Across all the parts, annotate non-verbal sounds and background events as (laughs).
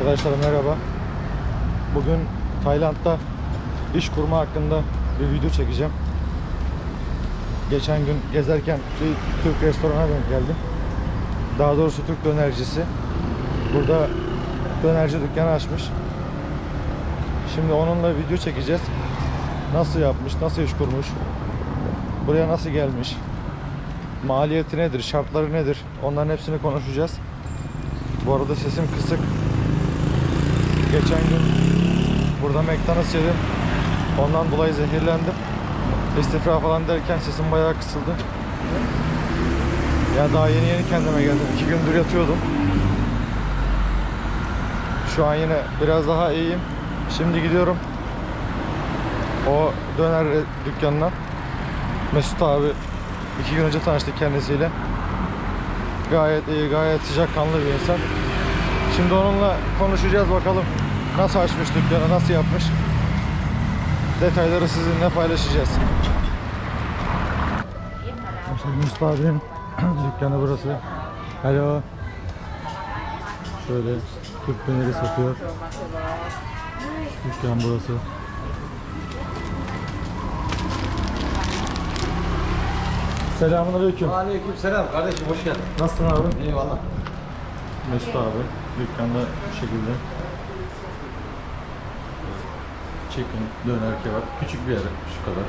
Arkadaşlar merhaba. Bugün Tayland'da iş kurma hakkında bir video çekeceğim. Geçen gün gezerken bir Türk restorana denk geldim. Daha doğrusu Türk dönercisi. Burada dönerci dükkanı açmış. Şimdi onunla video çekeceğiz. Nasıl yapmış, nasıl iş kurmuş, buraya nasıl gelmiş, maliyeti nedir, şartları nedir onların hepsini konuşacağız. Bu arada sesim kısık. Geçen gün burada McDonald's yedim. Ondan dolayı zehirlendim. İstifra falan derken sesim bayağı kısıldı. Ya daha yeni yeni kendime geldim. İki gündür yatıyordum. Şu an yine biraz daha iyiyim. Şimdi gidiyorum. O döner dükkanına. Mesut abi iki gün önce tanıştık kendisiyle. Gayet iyi, gayet sıcakkanlı bir insan. Şimdi onunla konuşacağız bakalım. Nasıl açmış dükkanı, nasıl yapmış. Detayları sizinle paylaşacağız. İşte Mesut abinin (clears throat) dükkanı burası. Alo. Şöyle Türk döneri satıyor. Dükkan burası. Selamun aleyküm. Aleyküm selam kardeşim hoş geldin. Nasılsın abi? Eyvallah. Mesut abi dükkanda bu şekilde chicken, döner kebap küçük bir yer şu kadar.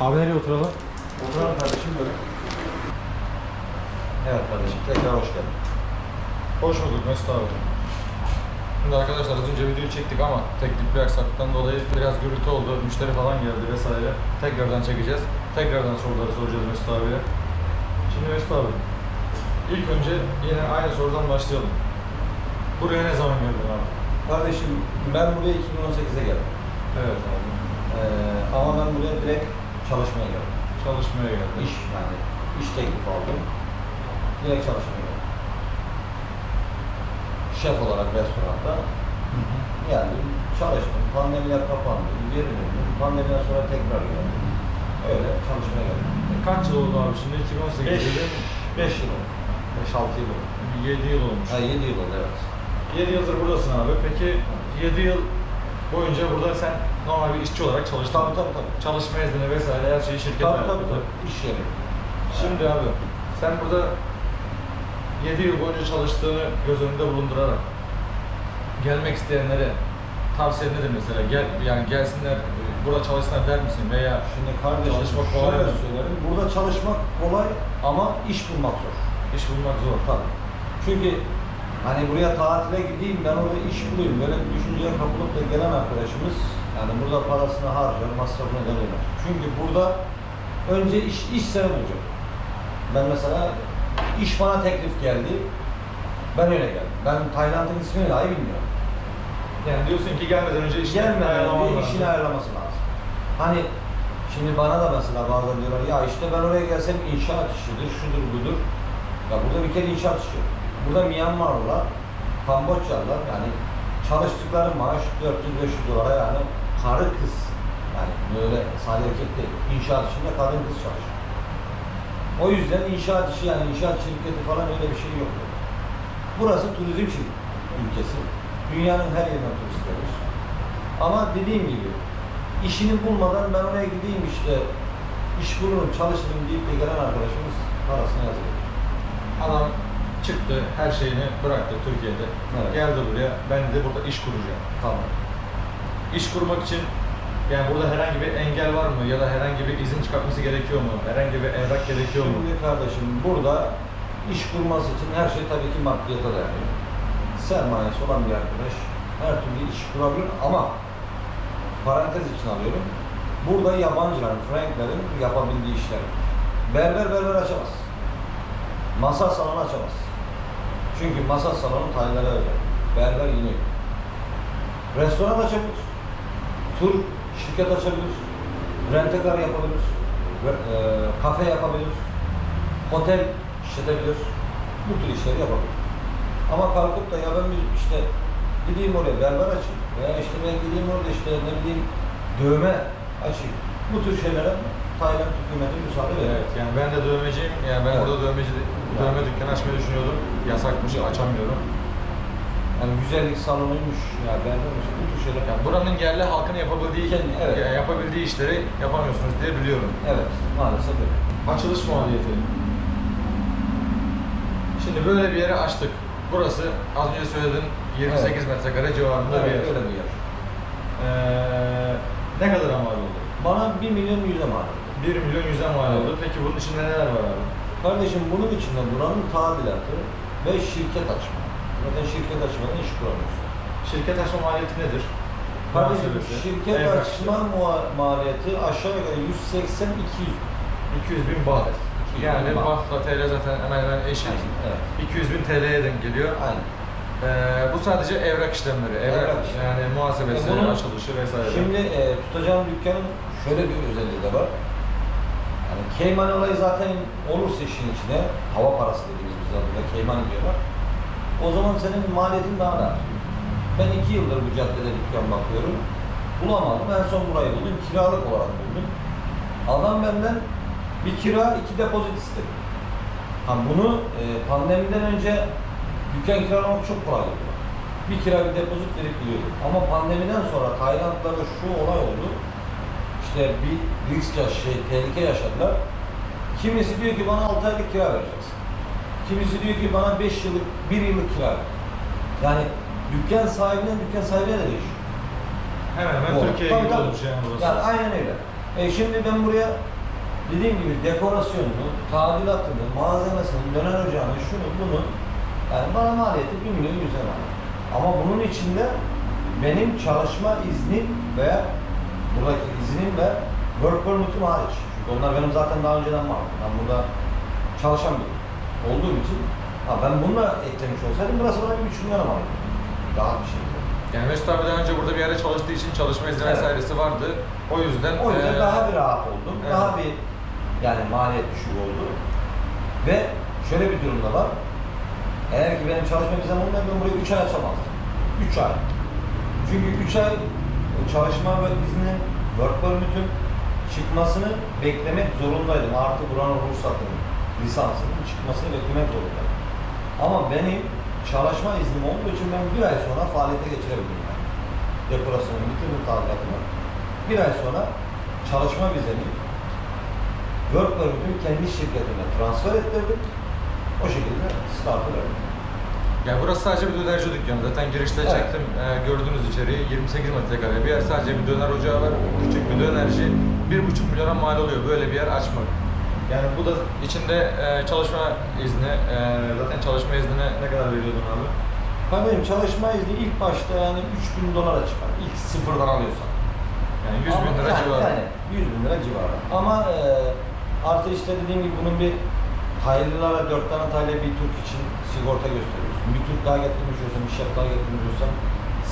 Abi nereye oturalım? Oturalım kardeşim böyle. Evet kardeşim tekrar hoş geldin. Hoş bulduk Mesut abi. Şimdi arkadaşlar az önce videoyu çektik ama teknik bir aksaklıktan dolayı biraz gürültü oldu. Müşteri falan geldi vesaire. Tekrardan çekeceğiz. Tekrardan soruları soracağız Mesut abiye. Şimdi Mesut abi, ilk önce yine aynı sorudan başlayalım. Buraya ne zaman geldin abi? Kardeşim ben buraya 2018'e geldim. Evet abi. Ee, ama ben buraya direkt çalışmaya geldim. Çalışmaya geldim. İş yani iş teklifi aldım. Direkt çalışmaya geldim. Şef olarak restoranda geldim, çalıştım. Pandemiler kapandı, geri döndüm. Pandemiden sonra tekrar geldim. Öyle çalışmaya geldim. Kaç yıl oldu abi şimdi? 2018 5 dedi. 5 yıl oldu. 5-6 yıl oldu. 7 yıl olmuş. Ha 7 yıl oldu evet. 7 yıldır buradasın abi. Peki 7 yıl boyunca burada sen normal bir işçi olarak çalıştın. Tabii tabii tabii. Çalışma izni vesaire her şeyi şirket Tabii ayarladı. tabii tabii. İş yeri. Şimdi abi sen burada 7 yıl boyunca çalıştığını göz önünde bulundurarak gelmek isteyenlere tavsiye nedir mesela? Gel yani gelsinler burada çalışsınlar der misin veya Şimdi kardeşim Çalışmak kolay şöyle mı? söylerim. Burada çalışmak kolay ama iş bulmak zor. iş bulmak zor. Tabii. Çünkü hani buraya tatile gideyim ben orada iş bulayım. Böyle bir düşünceye kapılıp da gelen arkadaşımız yani burada parasını harcar, masrafını ödemiyor. Çünkü burada önce iş, iş seni bulacak. Ben mesela iş bana teklif geldi. Ben öyle geldim. Ben Tayland'ın ismini dahi bilmiyorum. Yani diyorsun ki gelmeden önce işlerini Gelmeden lazım. işini ayarlaması lazım. Hani şimdi bana da mesela bazen diyorlar ya işte ben oraya gelsem inşaat işidir, şudur budur. Ya burada bir kere inşaat işi. yok. Burada Myanmarlılar, Kamboçyalılar yani çalıştıkları maaş 400-500 dolara yani karı kız. Yani böyle sadece erkek değil. İnşaat işinde kadın kız çalışıyor. O yüzden inşaat işi yani inşaat şirketi falan öyle bir şey yok. Burası turizm ülkesi. Dünyanın her yerinden turist gelir. Ama dediğim gibi işini bulmadan ben oraya gideyim işte iş bulurum, çalışırım deyip de gelen arkadaşımız parasını yazıyor. Adam çıktı, her şeyini bıraktı Türkiye'de. Evet. Geldi buraya, ben de burada iş kuracağım. Tamam. İş kurmak için yani burada herhangi bir engel var mı ya da herhangi bir izin çıkartması gerekiyor mu? Herhangi bir evrak gerekiyor mu? Şimdi kardeşim burada iş kurması için her şey tabii ki maddiyata dayanıyor. Sermayesi olan bir arkadaş her türlü iş kurabilir ama parantez için alıyorum. Burada yabancıların, Franklerin yapabildiği işler. Berber berber açamaz. Masa salonu açamaz. Çünkü masa salonu Taylara özel. Berber yine yok. Restoran açabilir. Tur şirket açabilir. Rentekar yapabilir. e, kafe yapabilir. Otel işletebilir. Bu tür işleri yapabilir. Ama kalkıp da ya ben işte gideyim oraya berber açayım veya işte ben gideyim orada işte ne bileyim dövme açayım. Bu tür şeylere Tayland hükümeti müsaade veriyor. Evet yani ben de dövmeciyim. Yani ben Evet. burada dövmeci dövme dükkanı açmayı düşünüyordum. Yasakmış, açamıyorum. Yani güzellik salonuymuş ya berbermiş bu tür şeyler. Yani buranın yerli halkın yapabildiği evet. ya- yapabildiği işleri yapamıyorsunuz diye biliyorum. Evet maalesef öyle. Açılış maliyeti. Şimdi böyle bir yeri açtık. Burası az önce söyledin 28 metrekare civarında bir Evet, yer. öyle bir yer. Ee, ne kadar mal oldu? Bana 1 milyon yüze mal oldu. 1 milyon 100'e mal oldu. Peki bunun içinde neler var abi? Kardeşim bunun içinde buranın tadilatı ve şirket açma. Zaten şirket açmadan iş kuramıyorsun. Şirket açma maliyeti nedir? Kardeşim Muhasebesi, şirket evrak açma mua- maliyeti aşağı yukarı 180-200 200 bin baht. Evet, 200 bin Yani baht. bahtla TL zaten hemen hemen eşit. Evet. 200 bin TL'ye denk geliyor. Aynen. Ee, bu sadece evrak işlemleri, evrak, Evrak işlemleri. yani muhasebesi, E bunun- açılışı vesaire. Şimdi e, tutacağım dükkanın şöyle bir özelliği de var. Cayman olayı zaten olursa işin içine, hava parası dediğimiz biz adında Cayman diyorlar. O zaman senin maliyetin daha da. Ben iki yıldır bu caddede dükkan bakıyorum. Bulamadım. En son burayı buldum. Kiralık olarak buldum. Adam benden bir kira, iki depozit istedi. Ha bunu e, pandemiden önce dükkan kiralamak çok kolay oldu. Bir kira bir depozit verip gidiyordum. Ama pandemiden sonra Tayland'da şu olay oldu. İşte bir risk şey, tehlike yaşadılar. Kimisi diyor ki bana 6 aylık kira vereceksin. Kimisi diyor ki bana 5 yıllık, 1 yıllık kira ver. Yani dükkan sahibinden dükkan sahibine de değişiyor. Hemen hemen Doğru. Türkiye Tabii, gibi olmuş yani burası. Yani aynen öyle. E şimdi ben buraya dediğim gibi dekorasyonunu, tadilatını, malzemesini, döner ocağını, şunu bunu yani bana maliyeti 1 milyon 100 lira. Ama bunun içinde benim çalışma iznim veya buradaki iznim ve work permit'im hariç. Çünkü onlar benim zaten daha önceden var. Ben burada çalışan biriyim. Olduğum için ha ben bununla eklemiş olsaydım burası bana bir 3 milyon ama rahat bir şekilde. Yani Mesut abi daha önce burada bir yerde çalıştığı için çalışma izni Evet. vesairesi vardı. O yüzden O yüzden eee, daha bir rahat oldum. evet. Daha bir yani maliyet düşük oldu. Ve şöyle bir durum da var. Eğer ki benim çalışma vizem olmayan ben burayı 3 ay açamazdım. 3 ay. Çünkü 3 ay çalışma izni, work permit'in çıkmasını beklemek zorundaydım. Artı buranın ruhsatının, lisansının çıkmasını beklemek zorundaydım. Ama benim çalışma iznim olduğu için ben bir ay sonra faaliyete geçirebildim. Yani. Dekorasyonu bitirdim tadilatımı. Bir ay sonra çalışma vizemi work permit'imi kendi şirketime transfer ettirdim. O şekilde startı verdim. Yani burası sadece bir dönerci dükkanı. Zaten girişte Evet. çektim. Ee, gördüğünüz içeriği 28 metrekare bir yer. Sadece bir döner ocağı var. Küçük bir dönerci. 1,5 milyona mal oluyor böyle bir yer açmak. Yani bu da içinde e, çalışma izni, e, zaten çalışma iznine ne kadar veriyordun abi? Kardeşim çalışma izni ilk başta yani 3000 dolara çıkar. İlk sıfırdan alıyorsan. Yani 100 bin lira yani, civarı. Yani 100 bin lira civarı. Ama e, artı işte dediğim gibi bunun bir Taylılara 4 tane Taylı bir Türk için sigorta gösteriyorsun. Bir Türk daha getirmiş olsan, bir şef daha getirmiş olsan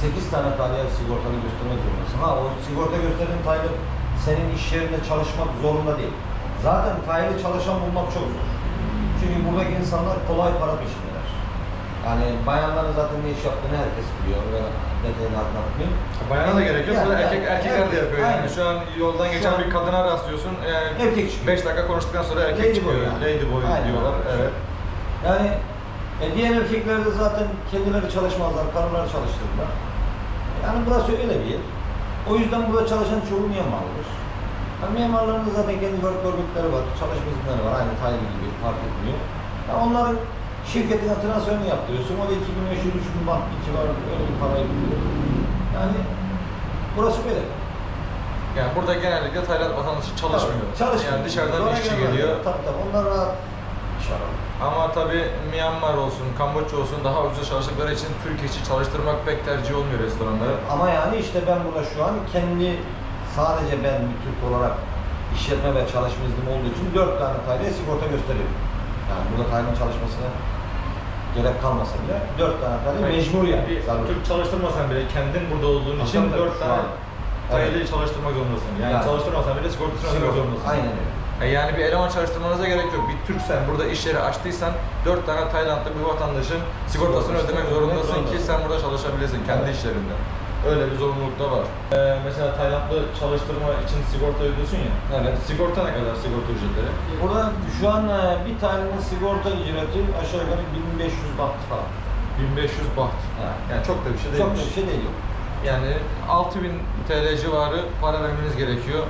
8 tane Taylı'ya sigortanı göstermek zorundasın. Ha o sigorta gösterdiğin Taylı senin iş yerinde çalışmak zorunda değil. Zaten Taylı çalışan bulmak çok zor. Çünkü buradaki insanlar kolay para peşindeler. Yani bayanların zaten ne iş yaptığını herkes biliyor. Ve detayını anlatmayayım. Bayana da gerek yok. Yani, yani, erkek erkekler de yapıyor yani. aynen. Şu an yoldan geçen an- bir kadına rastlıyorsun. Yani Erkek çıkıyor. 5 dakika konuştuktan sonra erkek Lady çıkıyor. boy yani. Lady boy Aynen. diyorlar. Evet. Yani e, diğer erkekler de zaten kendileri çalışmazlar, karıları çalıştırırlar. Yani burası öyle bir yer. O yüzden burada çalışan çoğu Myanmarlıdır. Yani Myanmarların da zaten kendi work permitleri var, çalışma izinleri var, aynı Taylı gibi fark etmiyor. Yani onların şirketine transferini yaptırıyorsun, o da 2500 3000 baht bir civarı öyle bir parayı biliyor. Yani burası böyle. Yani burada genellikle Tayland vatandaşı çalışmıyor. Tabii, Çalışmıyor. Yani dışarıdan bir işçi geliyor. Tabii tabii, onlar rahat iş arar. Ama tabi Myanmar olsun, Kamboçya olsun daha ucuz çalıştıkları için Türk işçi çalıştırmak pek tercih olmuyor restoranlara. Ama yani işte ben burada şu an kendi sadece ben bir Türk olarak işletme ve çalışma iznim olduğu için dört tane Tayland'a sigorta gösteriyorum. Yani burada Tayland çalışmasına gerek kalmasa bile dört tane Tayland mecbur yani. Bir Zaruri. Türk çalıştırmasan bile kendin burada olduğun için tabii, 4 şu tane an. Tayland'ı Evet. çalıştırmak zorundasın. Yani, Yani. çalıştırmasan bile ödemek Sigorta. zorundasın. Aynen öyle. E Yani bir eleman çalıştırmanıza gerek yok. Bir Türksen, burada iş yeri açtıysan 4 tane Taylandlı bir vatandaşın sigortasını ödemek zorundasın ki sen burada çalışabilesin kendi Evet. işlerinde. O Öyle bir zorunluluk da var. Ee, mesela Taylandlı çalıştırma için sigorta ödüyorsun ya. Evet. Sigorta ne kadar sigorta ücretleri? Burada şu an e, bir tanenin sigorta ücreti aşağı yukarı 1500 baht falan. 1500 baht. Ha. Yani çok da bir şey değil. Çok da bir şey değil. Yani 6000 TL civarı para vermeniz gerekiyor.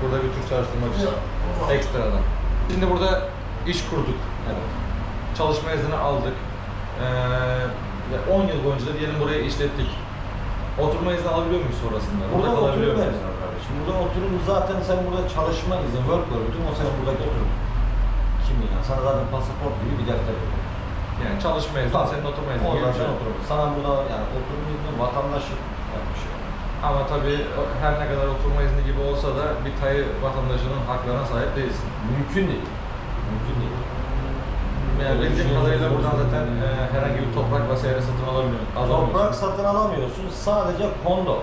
Burada bir Türk çalıştırmak için. Ekstradan. Şimdi burada iş kurduk. Evet. Çalışma izni aldık. Ee, ve 10 yıl boyunca da diyelim buraya işlettik. Oturma izni alabiliyor muyuz sonrasında? Burada kalabiliyor oturum muyuz? vermiyor kardeşim. Burada oturum zaten sen burada çalışma izni, work permit'in o senin buradaki oturum. Kimliğin yani. Sana zaten pasaport gibi bir defter veriyor. Yani çalışma izni, Tabii. senin oturma izni O gibi bir zaten şey. oturum. Sana burada yani oturum izni vatandaşlık. Ama tabii her ne kadar oturma izni gibi olsa da bir Tay vatandaşının haklarına sahip değilsin. Mümkün değil. Mümkün değil. Yani bildiğim kadarıyla buradan zaten e, herhangi bir toprak vesaire satın alamıyor. alamıyorsun. Toprak satın alamıyorsun. Sadece kondo.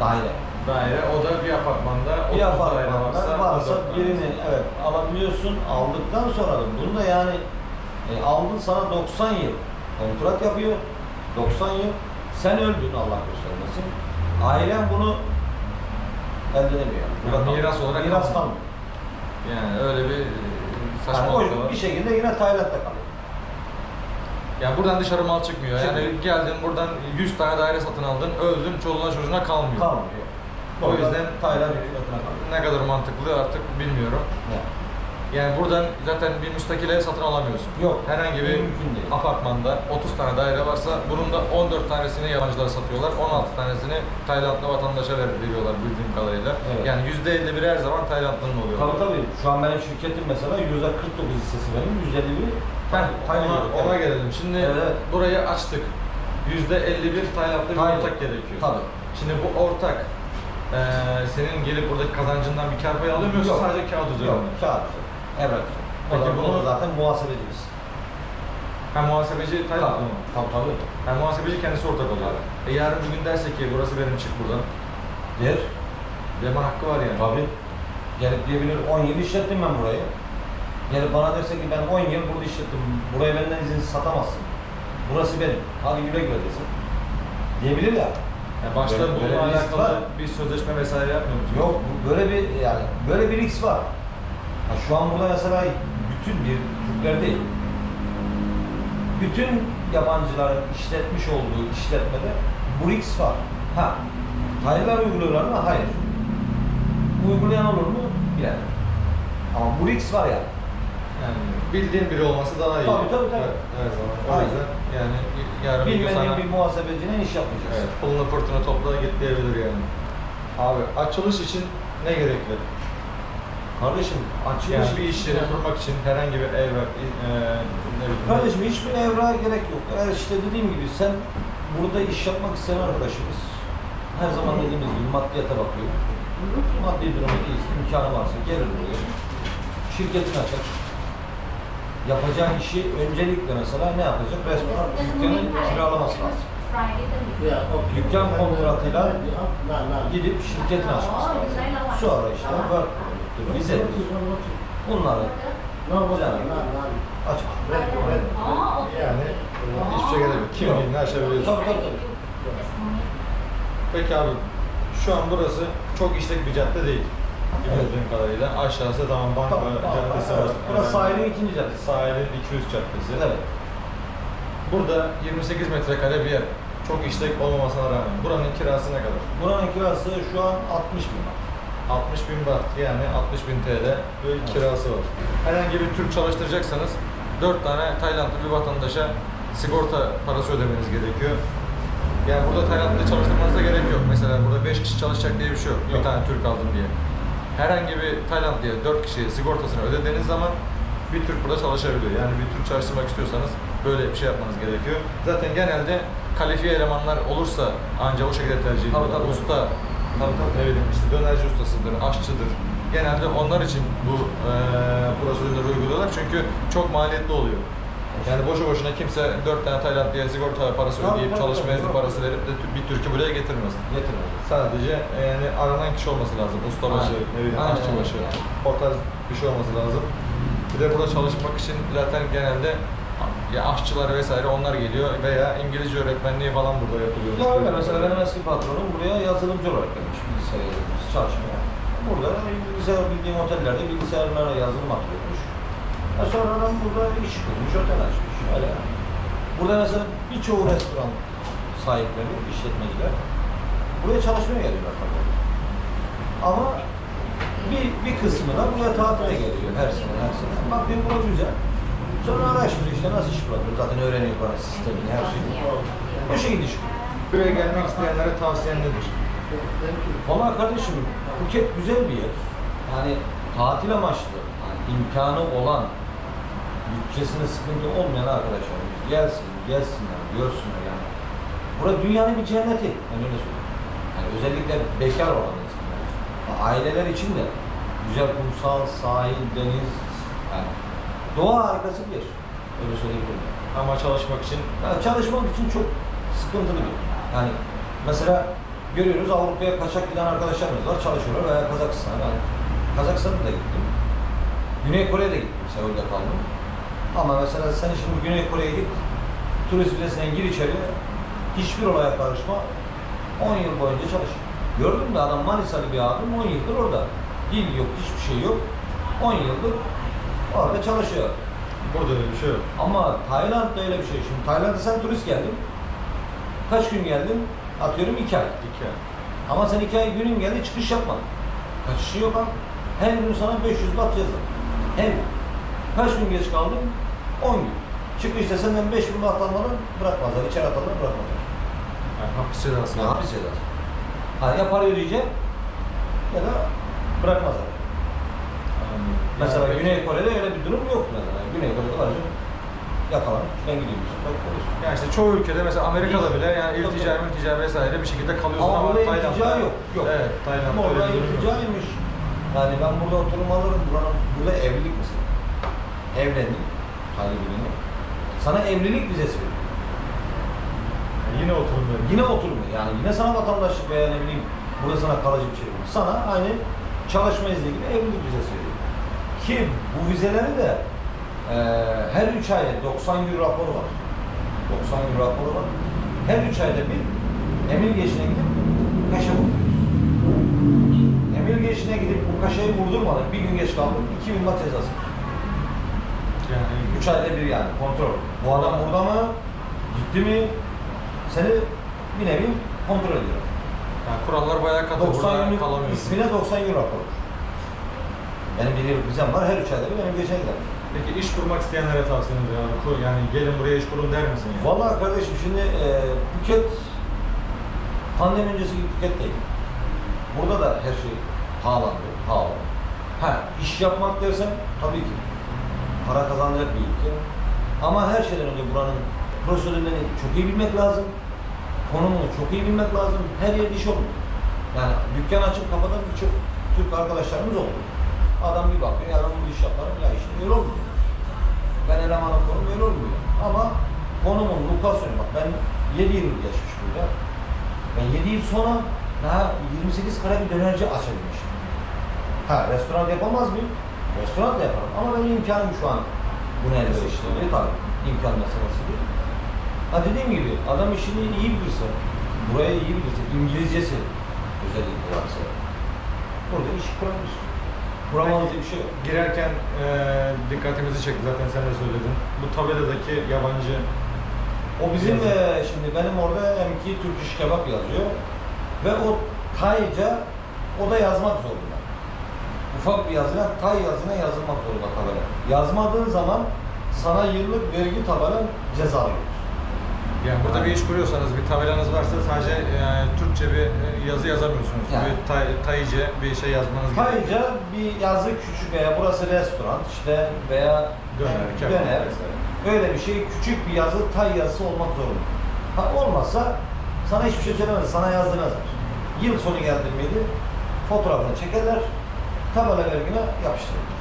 Daire. Daire, o da bir apartmanda, 30 Bir apartmanda varsa, varsa 14 daire. birini evet alabiliyorsun. Aldıktan sonra da bunu da yani e, aldın sana 90 yıl kontrat yapıyor. 90 yıl. Sen öldün Allah göstermesin. Ailen bunu elde edemiyor. Burada Yani kalıyor. miras olarak miras kalmıyor. kalmıyor. Yani öyle bir e, Yani saçmalık da o var. bir şekilde yine Tayland'da kalıyor. Yani buradan dışarı mal çıkmıyor. Yani geldin buradan 100 tane daire satın aldın, öldün, çoluğuna çocuğuna kalmıyor. Kalmıyor. O yüzden Tayland hükümetine kalıyor. ne kadar mantıklı artık bilmiyorum. Yani. Yani buradan zaten bir müstakil ev satın alamıyorsun. Yok, Herhangi bir apartmanda 30 tane daire varsa bunun da 14 tanesini yabancılara satıyorlar. 16 tanesini Taylandlı vatandaşa ver- veriyorlar bildiğim kadarıyla. Evet. Yani %51 her zaman Taylandlı'nın oluyor. Tabii tabii. Şu an benim şirketim mesela %49 hissesi benim, %51 Heh, Tayland. ona, Evet. ona gelelim. Şimdi Evet. burayı açtık. %51 Taylandlı bir ortak gerekiyor. Tabii. Şimdi bu ortak eee, senin gelip buradaki kazancından bir kar payı alıyor mu yoksa Yok. sadece kağıt Yok, üzerinde? kağıt. Evrak. Peki bunu- bunu zaten muhasebecimiz. Ha muhasebeci Taylandlı mı? Tabii tabii. Ha muhasebeci kendisi ortak oluyor. E yarın bir gün derse ki burası benim çık buradan. Der. Deme hakkı var yani. Tabii. Gelip diyebilir 10 yıl işlettim ben burayı. Gelip bana derse ki ben 10 yıl burada işlettim. Burayı benden izinsiz satamazsın. Burası benim. Hadi güle güle desin. Diyebilir ya. Yani başta Böyle- bununla böyle bir risk alakalı var. bir sözleşme vesaire yapmıyor musun? Yok bu- böyle bir yani böyle bir risk var. Ha, şu an burada mesela bütün bir Türkler değil. Bütün yabancıların işletmiş olduğu işletmede bu risk var. Ha, Taylar uyguluyorlar mı? Hayır. Uygulayan olur mu? Bilemem. Ama bu risk var yani. Yani bildiğin biri olması daha iyi. Tabii, tabii, tabii. Her, her zaman. O Aynen. yüzden yani yarın Bilmediğin sana bir muhasebecinin iş yapmayacağız. evet, pulunu pırtını topla git diyebilir yani. Abi açılış için ne gerekli? Kardeşim açılış Yani bir iş yeri kurmak için herhangi bir ev ve e, ne bileyim. Kardeşim hiçbir evrağa gerek yok. Eğer işte dediğim gibi sen burada iş yapmak isteyen arkadaşımız her zaman dediğimiz gibi maddiyata bakıyor. Maddi durumu iyiyse, imkanı varsa gelir buraya. Şirketini açar. Yapacağı işi öncelikle mesela ne yapacak? Restoran dükkanı kiralaması lazım. Dükkan kontratıyla gidip şirketini açması lazım. Sonra işte vizedir. Bunları aç. Yani hiçbir şey gerek yok. Kimliğini her şey biliyorsun. Tabii tabii. Peki abi şu an burası çok işlek bir cadde değil. Gördüğüm kadarıyla. Aşağısı tamam banka Tamam, tamam, caddesi evet. var. Burası sahilin ikinci caddesi. Sahilin 200 caddesi. Evet. Burada 28 metrekare bir yer. Çok işlek olmamasına rağmen. Buranın kirası ne kadar? Buranın kirası şu an 60 bin. 60 bin baht yani 60 bin TL bir kirası var. Herhangi bir Türk çalıştıracaksanız 4 tane Taylandlı bir vatandaşa sigorta parası ödemeniz gerekiyor. Yani burada Taylandlı çalıştırmanıza gerek yok. Mesela burada 5 kişi çalışacak diye bir şey yok. Bir Yok. tane Türk aldım diye. Herhangi bir Taylandlıya 4 kişiye sigortasını ödediğiniz zaman bir Türk burada çalışabiliyor. Yani bir Türk çalıştırmak istiyorsanız böyle bir şey yapmanız gerekiyor. Zaten genelde kalifiye elemanlar olursa ancak o şekilde tercih ediyorlar. Usta, tabii tabii bileyim işte dönerci ustasıdır, aşçıdır. Genelde onlar için bu eee prosedürleri uyguluyorlar çünkü çok maliyetli oluyor. Yani boşu boşuna kimse 4 tane Taylandlıya sigorta parası Tabii, ödeyip tabii, çalışma tabii. izni parası verip de bir Türk'ü buraya getirmez. Getirmedi. Sadece yani aranan kişi olması lazım. Ustabaşı, Aynen. ne bileyim Aynen, aşçıbaşı. aynen. O tarz bir şey olması lazım. Bir de burada çalışmak için zaten genelde Ya aşçılar vesaire onlar geliyor veya İngilizce öğretmenliği falan burada yapılıyor. Ya öyle mesela benim eski patronum buraya yazılımcı olarak gelmiş bilgisayar çalışmaya. Burada bilgisayar bildiğim otellerde bilgisayarlara yazılım atıyormuş. E sonradan burada iş kurmuş, otel açmış. Öyle yani. Burada mesela birçoğu restoran sahipleri, işletmeciler buraya çalışmaya geliyorlar tabii. Ama bir, bir kısmı da buraya tatile geliyor her sene, her sene. Bak bir burada güzel. Sonra araştırıyor işte nasıl iş bulabilir. Zaten öğreniyor bana sistemini, her şeyi. O şekilde iş. Buraya gelmek isteyenlere tavsiyen nedir? Valla kardeşim Phuket güzel bir yer. Yani tatil amaçlı, yani imkanı olan, bütçesinde sıkıntı olmayan arkadaşlarımız gelsin, gelsinler, görsünler yani. Burası dünyanın bir cenneti, ben öyle söyleyeyim. Yani özellikle bekar olan insanlar. Aileler için de güzel kumsal, sahil, deniz, doğa harikası bir yer. Öyle söyleyebilirim. Ama çalışmak için Yani çalışmak için çok sıkıntılı bir yer. Yani mesela görüyoruz Avrupa'ya kaçak giden arkadaşlarımız var çalışıyorlar veya Kazakistan'a. Ben Kazakistan'a da gittim. Güney Kore'ye de gittim, Seul'de kaldım. Ama mesela sen şimdi Güney Kore'ye git, turist vizesinden gir içeriye, hiçbir olaya karışma, 10 yıl boyunca çalış. Gördün mü adam Manisalı bir abim 10 yıldır orada. Dil yok, hiçbir şey yok. 10 yıldır orada çalışıyor. burada öyle bir şey yok. Ama Tayland'da öyle bir şey. Şimdi Tayland'a sen turist geldin. Kaç gün geldin? Atıyorum iki ay. İki ay. Ama sen iki ay günün geldi çıkış yapmadın. Kaçışı yok abi. Her gün sana 500 baht ceza. Her gün. Kaç gün geç kaldın? 10 gün. Çıkışta senden 5000 baht almadan bırakmazlar. İçeri atarlar bırakmazlar. Yani hapis cezası. Hapis cezası. Hani ya para ödeyecek ya da bırakmazlar. Mesela Yani- Güney Kore'de öyle bir durum yok mesela. Güney Kore'de var. Yakalanmış. Ben gidiyorum. Bak. Yani işte çoğu ülkede mesela Amerika'da bile yani iltica, iltica vesaire bir şekilde kalıyorsun Ama ama, Tayland'da yok. Yok. Evet, Tayland'da Ama öyle ilticaymış. Yani ben burada oturum alırım. Buranın, burada evlilik mesela. Evlendim. Talibini. Sana evlilik vizesi veriyor. Yani yine oturum veriyor. Yine oturum. Yani yine sana vatandaşlık veya ne bileyim burada sana kalıcı bir şey veriyor. Sana aynı çalışma izni gibi evlilik vizesi veriyor. Ki bu vizeleri de eee her 3 ayda 90 euro raporu var. 90 euro raporu var. Her 3 ayda bir emir geçine gidip kaşe vuruyoruz. Emir geçine gidip bu kaşeyi vurdurmadan bir gün geç kaldın 2000 baht cezası. Yani 3 ayda bir yani kontrol. Bu adam burada mı? Gitti mi? Seni bir nevi kontrol ediyor. Yani kurallar bayağı katı. 90 Burada günlük kalamıyorsun. ismine 90 euro rapor. Benim bir yıl vizem var her 3 ayda bir benim geçen gider. Peki iş kurmak isteyenlere tavsiye abi. Kur- Yani gelin buraya iş kurun der misin? Yani? Vallahi kardeşim şimdi e, Phuket pandemi öncesi gibi Phuket değil. Burada da her şey pahalandı, pahalı. Ha, iş yapmak dersen tabii ki para kazanacak bir ülke. Ama her şeyden önce buranın prosedürlerini çok iyi bilmek lazım. Konumunu çok iyi bilmek lazım. Her yerde iş olmuyor. Yani dükkan açıp kapatan birçok Türk arkadaşlarımız oldu. Adam bir bakıyor, ya ben bu iş yaparım, ya işte öyle olmuyor. Ben elemanım konum öyle olmuyor. Ama konumun, lokasyonu bak ben 7 yıl geçmiş burada. Ben 7 yıl sonra daha 28 kare bir dönerci açabilmişim. Ha restoran yapamaz mıyım? Restoran da yaparım ama benim imkanım şu an bunu elde işte. Tabii imkan meselesi değil. Ha dediğim gibi adam işini iyi bilirse, burayı iyi bilirse, İngilizcesi özellikle varsa burada iş kurabilir. Diye bir şey yok. Girerken eee dikkatimizi çekti zaten sen de söyledin. Bu tabeladaki yabancı O bizim Yazı. eee, şimdi benim orada M2 Türk İş Kebap yazıyor ve o Tayca o da yazmak zorunda. Ufak bir yazıyla Tay yazına yazılmak zorunda tabela. Yazmadığın zaman sana yıllık vergi tabelan cezalı gelir. Yani burada bir iş kuruyorsanız, bir tabelanız varsa sadece e, Türkçe bir e, yazı yazamıyorsunuz. Yani. Bir tay, tayıcı bir şey yazmanız gerekiyor. Tayca bir yazı küçük veya burası restoran işte veya Döner, kebap döner. Öyle bir şey küçük bir yazı tay yazısı olmak zorunda. Ha olmazsa sana hiçbir şey söylemez, sana yazdırmazlar. Yıl sonu geldi miydi fotoğrafını çekerler, tabela vergine yapıştırırlar.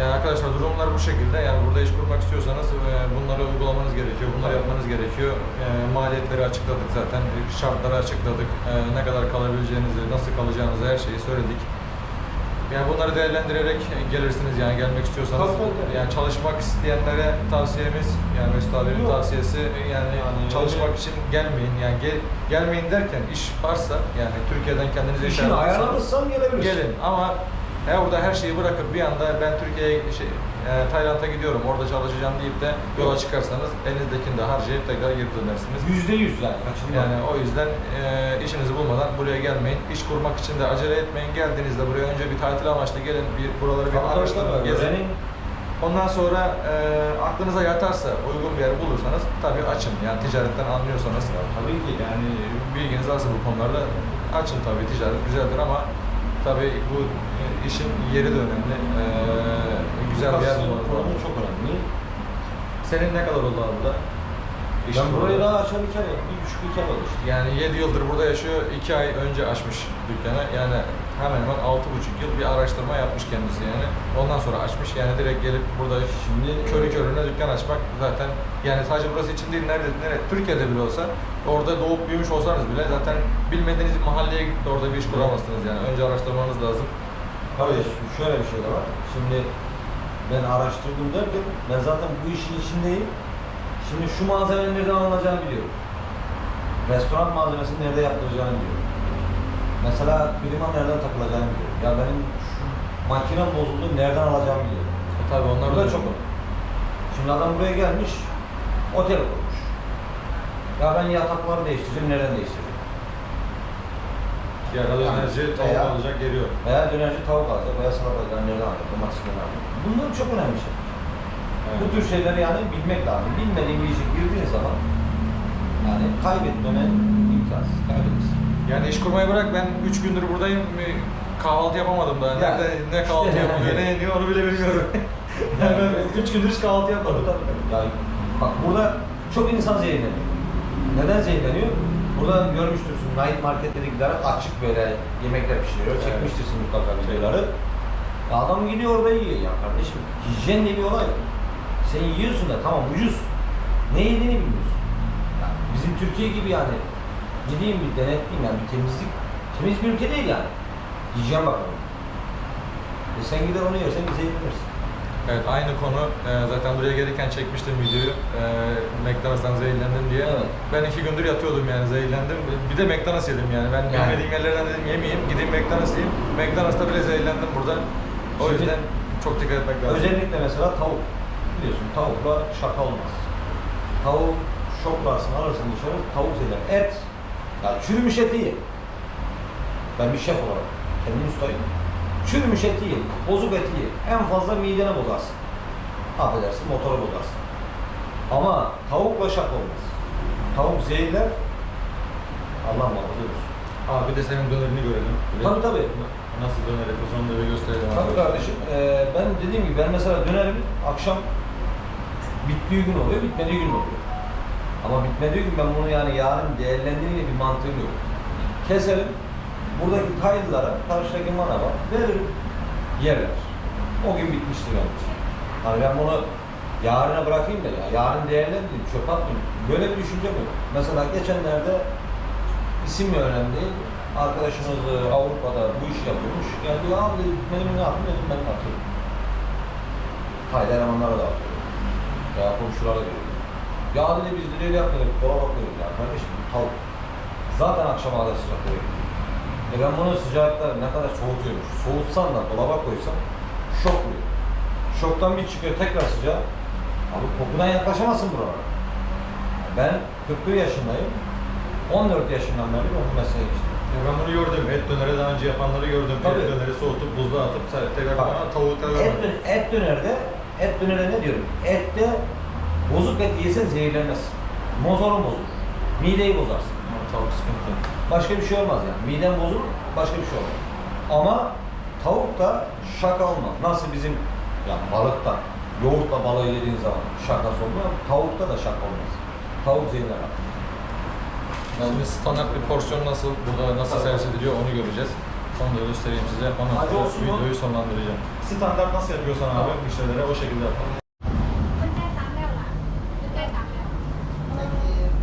Yani arkadaşlar durumlar bu şekilde. Yani burada iş kurmak istiyorsanız e, bunları uygulamanız gerekiyor, bunları yapmanız gerekiyor. E, maliyetleri açıkladık zaten, e, şartları açıkladık. E, ne kadar kalabileceğinizi, nasıl kalacağınızı her şeyi söyledik. Yani bunları değerlendirerek gelirsiniz yani gelmek istiyorsanız. Tabii. Yani çalışmak isteyenlere tavsiyemiz yani Mesut abinin tavsiyesi yani, Yani çalışmak öyle- için gelmeyin. Yani gel, gelmeyin derken iş varsa yani Türkiye'den kendinize iş ayarlarsanız ayarlamışsan gelebilirsin. gelin ama ya orada her şeyi bırakıp bir anda ben Türkiye'ye şey, e, Tayland'a gidiyorum orada çalışacağım deyip de yola çıkarsanız elinizdekini de harcayıp tekrar geri dönersiniz. Yüzde yüz kaçınılmaz. Yani o yüzden e, işinizi bulmadan buraya gelmeyin. İş kurmak için de acele etmeyin. Geldiğinizde buraya önce bir tatil amaçlı gelin, bir buraları bir araştırın, gezin. Ondan sonra e, aklınıza yatarsa, uygun bir yer bulursanız tabii açın. Yani ticaretten anlıyorsanız tabii ki yani bilginiz varsa bu konularda açın tabii ticaret güzeldir ama tabii bu e, işin yeri de önemli. E, güzel bir yer bulmanız Konumu lazım. çok önemli. Senin ne kadar oldu abi burada? İş Ben burayı daha açan iki ay, bir buçuk iki ay oldu işte. Yani 7 yıldır burada yaşıyor. 2 ay önce açmış dükkanı. Yani hemen hemen 6,5 yıl bir araştırma yapmış kendisi yani. Ondan sonra açmış. Yani direkt gelip burada Şimdi körü körüne dükkan açmak zaten yani sadece burası için değil nerede, nerede Türkiye'de bile olsa orada doğup büyümüş olsanız bile zaten bilmediğiniz bir mahalleye gidip de orada bir iş kuramazsınız yani. Önce araştırmanız lazım. Şimdi şöyle bir şey de var. Şimdi ben araştırdım derken ben zaten bu işin içindeyim. Şimdi şu malzemenin nereden alınacağını biliyorum. Restoran malzemesini nerede yaptıracağını biliyorum. Mesela klima nereden takılacağını biliyorum. Ya benim şu makinem bozuldu nereden alacağımı biliyorum. E, tabii onlar da çok önemli. Şimdi adam buraya gelmiş, otel kurmuş. Ya ben yatakları değiştireceğim, nereden değiştireceğim? Ya da dönerci tavuk Veya- alacak geliyor. Veya dönerci tavuk alacak veya salata alacak, nereden alacak, domates alacak? Bunlar çok önemli şey. Bu tür şeyleri yani bilmek lazım. Bilmediğin bir işe girdiğin zaman yani kaybetmemen imkansız. Kaybedersin. Yani iş kurmayı bırak ben 3 gündür buradayım. Kahvaltı yapamadım daha. Ya, Nerede ne kahvaltı işte- yapılıyor, ne yeniyor onu bile bilmiyorum. (laughs) yani ben 3 gündür hiç kahvaltı yapmadım. Tabii, tabii. Yani bak burada çok insan zehirleniyor. Neden zehirleniyor? Burada görmüştürsün night marketlere giderek açık böyle yemekler pişiriyor. Evet. Çekmiştirsin mutlaka videoları. Adam gidiyor orada yiyor ya kardeşim. Hijyen diye bir olay. Sen yiyorsun da tamam ucuz. Ne yediğini bilmiyorsun. Ya bizim Türkiye gibi yani gideyim bir denetleyeyim yani bir temizlik temiz bir ülke değil yani. Hijyen bakalım. E sen gider onu yersen zehirlenirsin. Evet aynı konu e, zaten buraya gelirken çekmiştim videoyu e, McDonald's'tan zehirlendim diye. Evet. Ben iki gündür yatıyordum yani zehirlendim. Bir de McDonald's yedim yani. Ben Yani. bilmediğim yerlerden dedim yemeyeyim gideyim McDonald's yiyeyim. McDonald's'ta bile zehirlendim burada. O Şimdi- yüzden çok dikkat etmek lazım. Özellikle mesela tavuk. Biliyorsun tavukla şaka olmaz. Tavuk şoklarsın alırsın dışarı tavuk zehirler. Et. Ya çürümüş eti ye. Ben bir şef olarak kendim ustayım. Çürümüş eti ye. Bozuk eti ye. En fazla midene bozarsın. Affedersin motoru bozarsın. Ama tavukla şaka olmaz. Tavuk zehirler. Allah muhafaza olsun. Abi bir de senin dönerini görelim. Bir de Tabii tabii. Nasıl döner yapıyorsun onu da bir gösterelim. Tabii arkadaşlar. kardeşim. Ee, ben dediğim gibi ben mesela dönerim akşam bittiği gün oluyor, bitmediği gün oluyor. Ama bitmediği gün ben bunu yani yarın değerlendirmeyle bir mantığım yok. Keserim, buradaki taylılara, karşıdaki manava veririm, yerler. O gün bitmiştir benim için. Hani ben bunu yarına bırakayım da ya, yarın değerlendireyim, çöp atmayayım. Böyle bir düşünce yok. Mesela geçenlerde isim mi önemli arkadaşımız e, Avrupa'da bu işi yapıyormuş. Geldi ya abi dedi, benim ne yapayım dedim ben atıyorum. Taylı elemanlara da atıyorum. Ya komşulara da veriyorum. Ya dedi biz de öyle yapmadık, dolaba koyuyoruz ya kardeşim tavuk. Zaten akşama kadar sıcakta bekliyor. E ben bunu sıcakta ne kadar soğutuyormuş. Soğutsan da dolaba koysan şok vuruyor. Şoktan bir çıkıyor tekrar sıcağı. Abi kokudan yaklaşamazsın buralara. Ben 41 yaşındayım. 14 yaşından beri bu mesleğe geçtim. Ya ben bunu gördüm. Et döneri daha önce yapanları gördüm. Tabii. Et döneri soğutup buzluğa atıp tekrar Bak, bana tavukta Et, dön- et dönerde, et dönerde ne diyorum? Ette bozuk et yesen zehirlenmezsin. Motorun bozulur. Mideyi bozarsın. Tavuk sıkıntı. Başka bir şey olmaz yani. Miden bozulur, başka bir şey olmaz. Ama tavukta şaka olmaz. Nasıl bizim ya balıkta, yoğurtla balığı yediğin zaman şakası olmaz. Tavukta da şaka olmaz. Tavuk zehirler. Şimdi standart bir porsiyon nasıl, burada nasıl servis ediliyor onu göreceğiz. Onu da göstereyim size. Ondan Hadi sonra olsun mu? videoyu sonlandıracağım. Standart nasıl yapıyorsan abi Tamam. müşterilere o şekilde yapalım.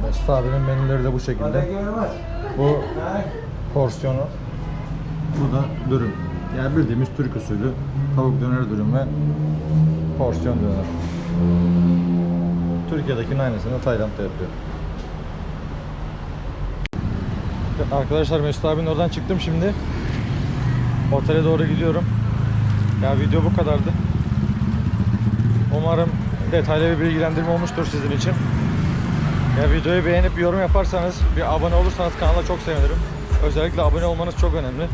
Mesut abinin menüleri de bu şekilde. görmez. Bu porsiyonu. Bu da dürüm. Yani bildiğimiz Türk usulü tavuk döner dürüm ve porsiyon döner. Türkiye'dekinin aynısını Tayland'da yapıyor. Arkadaşlar Mesut abinin oradan çıktım şimdi. Otele doğru gidiyorum. Ya video bu kadardı. Umarım detaylı bir bilgilendirme olmuştur sizin için. Ya videoyu beğenip yorum yaparsanız, bir abone olursanız kanala çok sevinirim. Özellikle abone olmanız çok önemli.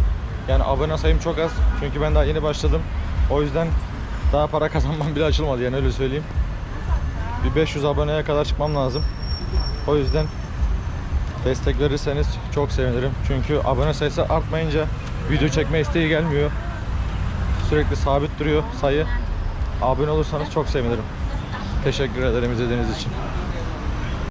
Yani abone sayım çok az. Çünkü ben daha yeni başladım. O yüzden daha para (laughs) kazanmam bile açılmadı yani öyle söyleyeyim. Bir 500 aboneye kadar çıkmam lazım. O yüzden destek verirseniz çok sevinirim. Çünkü abone sayısı artmayınca video çekme isteği gelmiyor. Sürekli sabit duruyor sayı. Abone olursanız çok sevinirim. Teşekkür ederim izlediğiniz için.